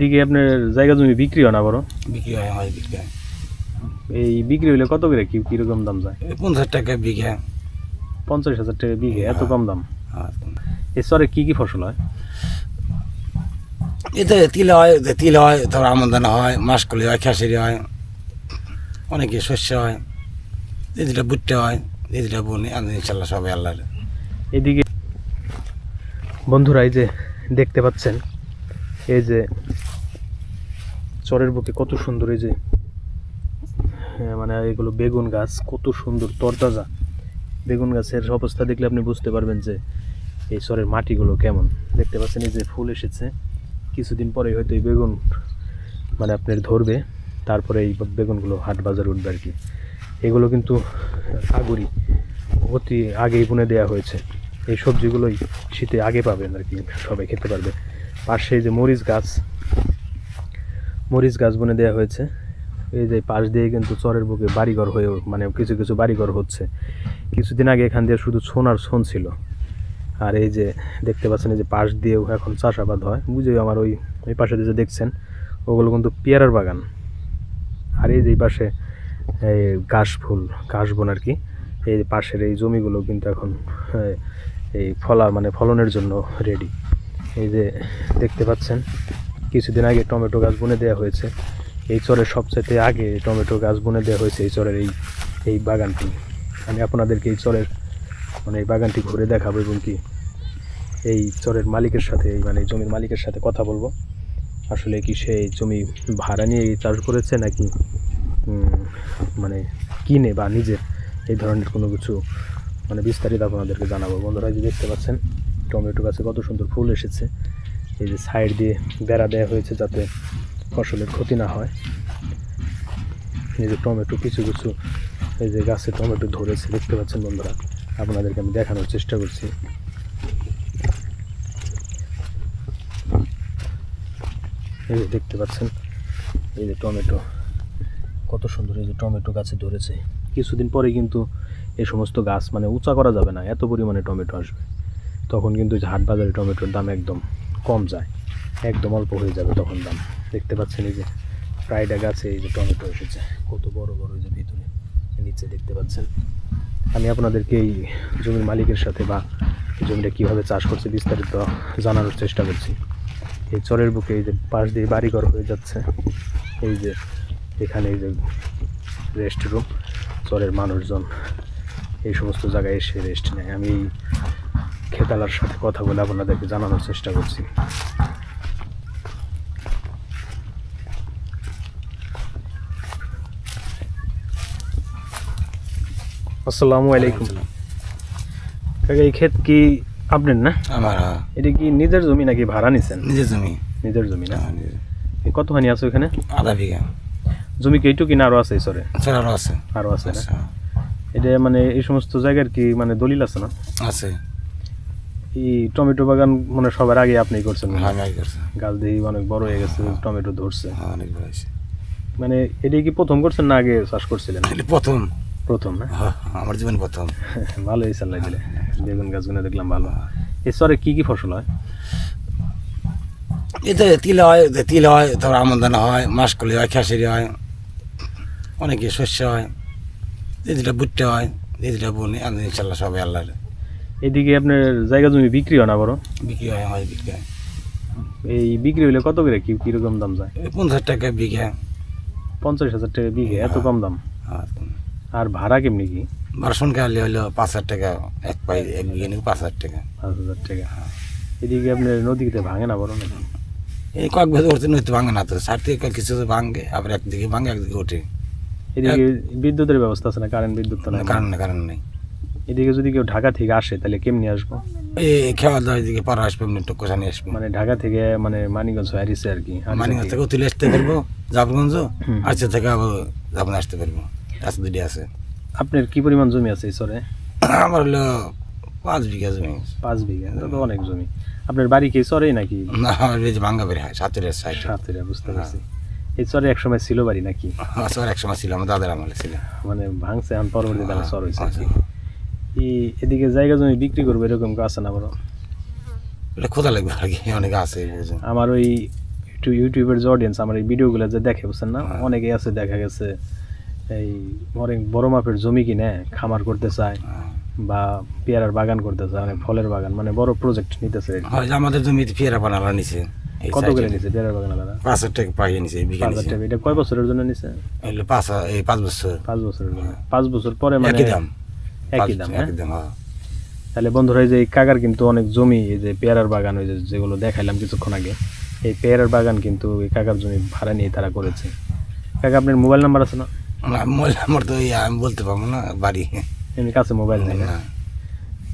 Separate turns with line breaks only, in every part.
এদিকে আপনার জায়গা জমি বিক্রি হয় না বড়?
বিক্রি হয় আমার বিক্রি হয়।
এই বিক্রি হইলে কত করে কি কীরকম দাম যায়?
পঞ্চাশ টাকা বিঘা।
পঞ্চাশ হাজার টাকা বিঘে এত কম দাম?
আর
এই চরে কি কি ফসল হয়?
এতে তিল হয় তিল হয় তারপর আমদানা হয় মাসকলি হয় খেসারি হয় অনেকে শস্য হয় দিদিটা বুট্টে হয় দিদিটা বনি আমি ইনশাল্লাহ সবাই আল্লাহর।
এদিকে বন্ধুরা এই যে দেখতে পাচ্ছেন এই যে চরের বুকে কত সুন্দর এই যে হ্যাঁ, মানে এগুলো বেগুন গাছ কত সুন্দর তরতাজা। বেগুন গাছের অবস্থা দেখলে আপনি বুঝতে পারবেন যে এই চরের মাটিগুলো কেমন। দেখতে পাচ্ছেন এই যে ফুল এসেছে। কিছুদিন পরে হয়তো এই বেগুন মানে আপনার ধরবে। তারপরে এই বেগুনগুলো হাট বাজার উঠবে আর কি। এগুলো কিন্তু আগুরি অতি আগেই বুনে দেওয়া হয়েছে। এই সবজিগুলোই শীতে আগে পাবেন আর কি সবাই খেতে পারবে। পাশে যে মরিচ গাছ মরিচ গাছ বনে দেওয়া হয়েছে। এই যে পাশ দিয়ে কিন্তু চরের বুকে বাড়িঘর হয়ে মানে কিছু কিছু বাড়িঘর হচ্ছে। কিছুদিন আগে এখান দিয়ে শুধু ছোন আর ছোন ছিল। আর এই যে দেখতে পাচ্ছেন, এই যে পাশ দিয়েও এখন চাষাবাদ হয়। বুঝে আমার ওই ওই পাশে যে দেখছেন, ওগুলো কিন্তু পেয়ারার বাগান। আর এই যে পাশে, এই ঘাস ফুল, ঘাস বন আর কি, এই পাশের এই জমিগুলো কিন্তু এখন, এই ফলা মানে ফলনের জন্য রেডি এই যে দেখতে পাচ্ছেন কিছুদিন আগে টমেটো গাছ বুনে দেওয়া হয়েছে। এই চরের সবচাইতে আগে টমেটো গাছ বুনে দেওয়া হয়েছে এই চরের এই এই বাগানটি। আমি আপনাদেরকে এই চরের মানে এই বাগানটি ঘুরে দেখাবো এবং কি এই চরের মালিকের সাথে মানে জমির মালিকের সাথে কথা বলব। আসলে কি সে জমি ভাড়া নিয়ে চাষ করেছে নাকি মানে কিনে বা নিজে? এই ধরনের কোনো কিছু মানে বিস্তারিত আপনাদেরকে জানাব। বন্ধুরা যে দেখতে পাচ্ছেন, টমেটো গাছে কত সুন্দর ফুল এসেছে। এই যে সাইড দিয়ে বেড়া দেওয়া হয়েছে যাতে ফসলের ক্ষতি না হয়। এই যে টমেটো কিছু কিছু, এই যে গাছে টমেটো ধরেছে, দেখতে পাচ্ছেন বন্ধুরা? আপনাদেরকে আমি দেখানোর চেষ্টা করছি। এই যে দেখতে পাচ্ছেন, এই যে টমেটো, কত সুন্দর এই যে টমেটো গাছে ধরেছে। কিছুদিন পরে কিন্তু এই সমস্ত গাছ মানে উঁচা করা যাবে না, এত পরিমাণে টমেটো আসবে। তখন কিন্তু হাট বাজারে টমেটোর দাম একদম কম যায়। একদম অল্প হয়ে যাবে তখন দাম। দেখতে পাচ্ছেন এই যে প্রায়টা গাছে এই যে টমেটো এসেছে। কত বড় বড় এই যে ভিতরে, নিচে দেখতে পাচ্ছেন। আমি আপনাদেরকে এই জমির মালিকের সাথে বা জমিটা কীভাবে চাষ করছে বিস্তারিত জানানোর চেষ্টা করছি। এই চরের বুকে এই যে পাশ দিয়ে বাড়িঘর হয়ে যাচ্ছে। এই যে এখানে এই যে রেস্ট রুম চরের মানুষজন। এই সমস্ত জায়গায় এসে রেস্ট নেয়। আমি এই খেতালার সাথে কথা বলে আপনাদেরকে জানানোর চেষ্টা করছি। আসসালামু আলাইকুম। কাকা এই ক্ষেত কি আপনার না?
আমার হ্যাঁ,
এটা কি নিজের জমি নাকি ভাড়া নিছেন?
নিজের জমি।
নিজের জমি না?
হ্যাঁ,
কতখানি আছে ওখানে?
আধা বিঘা।
জমি কি এইটুকু কিনা আরও আছে সরে
চলারও আছে
আরও আছে।
আচ্ছা,
এটা মানে এই সমস্ত জায়গার কি মানে দলিল আছে না?
আছে।
এই টমেটো বাগান মানে সবার আগে আপনি করছেন হয়।
আমি করছি।
গাছ দেখি অনেক বড় হয়ে গেছে টমেটো ধরছে।
হ্যাঁ, অনেক বড় হয়েছে।
মানে এটা কি প্রথম করছেন না আগে চাষ করছিলেন?
প্রথম।
প্রথম না
হ্যাঁ, আমার জীবন প্রথম।
ভালো হয়েছে আল্লাহ দিলে। বেগুন গাছগুলো দেখলাম ভালো। এই চরে কি কি ফসল হয়?
এতে তিল হয় তিল হয় তারপর আমদানা হয় মাসকলি হয় খেসারি হয় অনেকে শস্য হয় দিদিটা বুট্টে হয় দিদিটা বনি আমি ইনশাল্লাহ সবাই আল্লাহর।
এদিকে আপনার জায়গা জমি বিক্রি হয় না বড়?
বিক্রি হয় আমার বিক্রি হয়।
এই বিক্রি হলে কত করে কি কীরকম দাম যায়?
পঞ্চাশ টাকা বিঘা।
পঞ্চাশ হাজার টাকা বিঘে এত কম দাম?
আর
ভাড়া কেমনি কি?
বারোশন কালি হলো পাঁচ হাজার টাকা এক পাই এক বিঘা নিয়ে পাঁচ হাজার টাকা।
পাঁচ হাজার টাকা। এদিকে আপনার নদীতে ভাঙে না বড় নাকি?
এই কয়েক বছর উঠতে নইতে ভাঙে না তো ষাট থেকে কিছু ভাঙে আবার একদিকে ভাঙে একদিকে ওঠে।
এদিকে বিদ্যুতের ব্যবস্থা আছে না কারেন্ট বিদ্যুৎ তো নাই?
কারণ কারণ নেই।
এদিকে যদি কেউ ঢাকা থেকে আসে তাহলে কেমনি আসব?
এই খেওয়া দাওয়া এদিকে পাড়া আসবে এমনি একটু কোষানি আসবে?
মানে ঢাকা থেকে মানে মানিকগঞ্জ হারিছে আর কি হারিছে
মানে
থেকে।
তুলে আসতে পারব জাফরগঞ্জ। আচ্ছা থেকে আবার জাফরগঞ্জ আসতে পারব রাস্তা দুটি আছে।
আপনার কি পরিমাণ জমি আছে এই চরে
আমার হলো পাঁচ বিঘা জমি
পাঁচ বিঘা তো অনেক জমি। আপনার বাড়ি কি চরেই নাকি?
না আমার এই যে ভাঙ্গা বেড়ে হয় সাতের সাইড।
সাতটা বুঝতে পারছি। এই চরে এক সময় ছিল বাড়ি নাকি?
আসর এক সময় ছিল আমার দাদার আমলে ছিল।
মানে ভাঙছে এখন পরবর্তী তাহলে চর হয়েছে এদিকে জায়গা জমি বিক্রি করব এরকম আছে না বড়
এটা খোঁজা লাগবে আর কি অনেকে আছে
আমার ওই একটু ইউটিউবের যে অডিয়েন্স আমার এই ভিডিওগুলো যে দেখে বুঝছেন না?
হ্যাঁ।
অনেকেই আছে দেখা গেছে এই অনেক বড় মাপের জমি কিনে খামার করতে চায় বা পেয়ারার বাগান করতে চায় মানে ফলের বাগান মানে বড় প্রজেক্ট নিতেছে।
আমাদের জমিতে পেয়ারা বানালা নিছে।
কত করে। নিছে পেয়ারার বাগান দাদা
পাঁচ হাজার টাকা পাইয়ে নিছে বিঘা
পাঁচ হাজার টাকা। এটা কয় বছরের জন্য নিছে?
পাঁচ এই পাঁচ বছর।
পাঁচ বছরের জন্য। পাঁচ বছর পরে মানে
দাম।
একই দাম হ্যাঁ?
একই দাম হ্যাঁ।
তাহলে বন্ধুরা এই যে কাকার কিন্তু অনেক জমি এই যে পেয়ারার বাগান ওই যে যেগুলো দেখাইলাম কিছুক্ষণ আগে এই পেয়ারার বাগান কিন্তু এই কাকার জমি ভাড়া নিয়ে তারা করেছে। কাকা আপনার মোবাইল নাম্বার আছে না?
মোবাইল নাম্বার তো আমি বলতে পারব না বাড়ি।
এমনি কাছে মোবাইল নেই।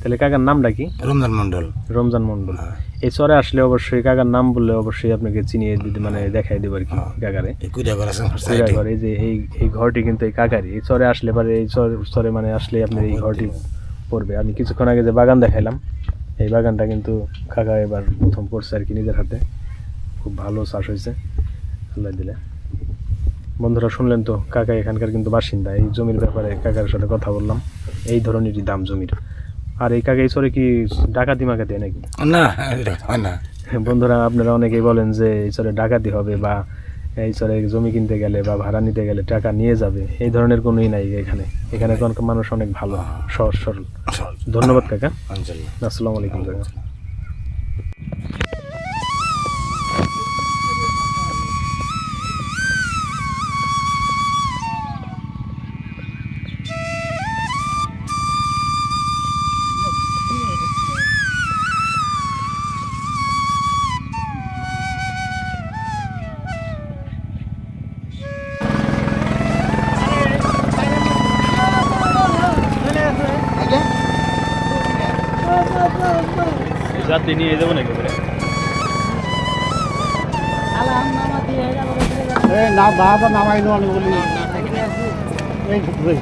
তাহলে কাকার নামটা কি?
রমজান মন্ডল
রমজান মন্ডল
হ্যাঁ।
এই চরে আসলে অবশ্যই কাকার নাম বললে অবশ্যই আপনাকে চিনিয়ে দিতে মানে দেখাই দেবো আর কি
হ্যাঁ।
কাকারে।
ঘর
এই যে এই এই ঘরটি কিন্তু এই কাকারই। এই চরে আসলে পরে এই চর চরে মানে আসলে আপনার এই ঘরটি পড়বে। আমি কিছুক্ষণ আগে যে বাগান দেখাইলাম এই বাগানটা কিন্তু কাকা এবার প্রথম করছে আর কি নিজের হাতে। খুব ভালো চাষ হয়েছে। আল্লাহ দিলে। বন্ধুরা শুনলেন তো কাকা এখানকার কিন্তু বাসিন্দা। এই জমির ব্যাপারে কাকার সাথে কথা বললাম। এই ধরনেরই দাম জমির। আর এই কাকে ঈশ্বরে কি ডাকাতি মাকাতি দেয় নাকি?
না হয় না।
বন্ধুরা আপনারা অনেকেই বলেন যে ঈশ্বরে ডাকাতি হবে বা এই চরে জমি কিনতে গেলে বা ভাড়া নিতে গেলে টাকা নিয়ে যাবে। এই ধরনের কোনোই নাই এখানে। এখানে কোন- মানুষ অনেক ভালো সহজ সরল। ধন্যবাদ কাকা। আসসালামু আলাইকুম কাকা। যাত্রী নিয়ে যাব নাকি
না বাবা নামাই নো। বলি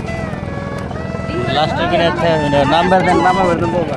লাস্টে কিনে নাম্বার দেন নাম্বার দেন বাবা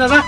দাদা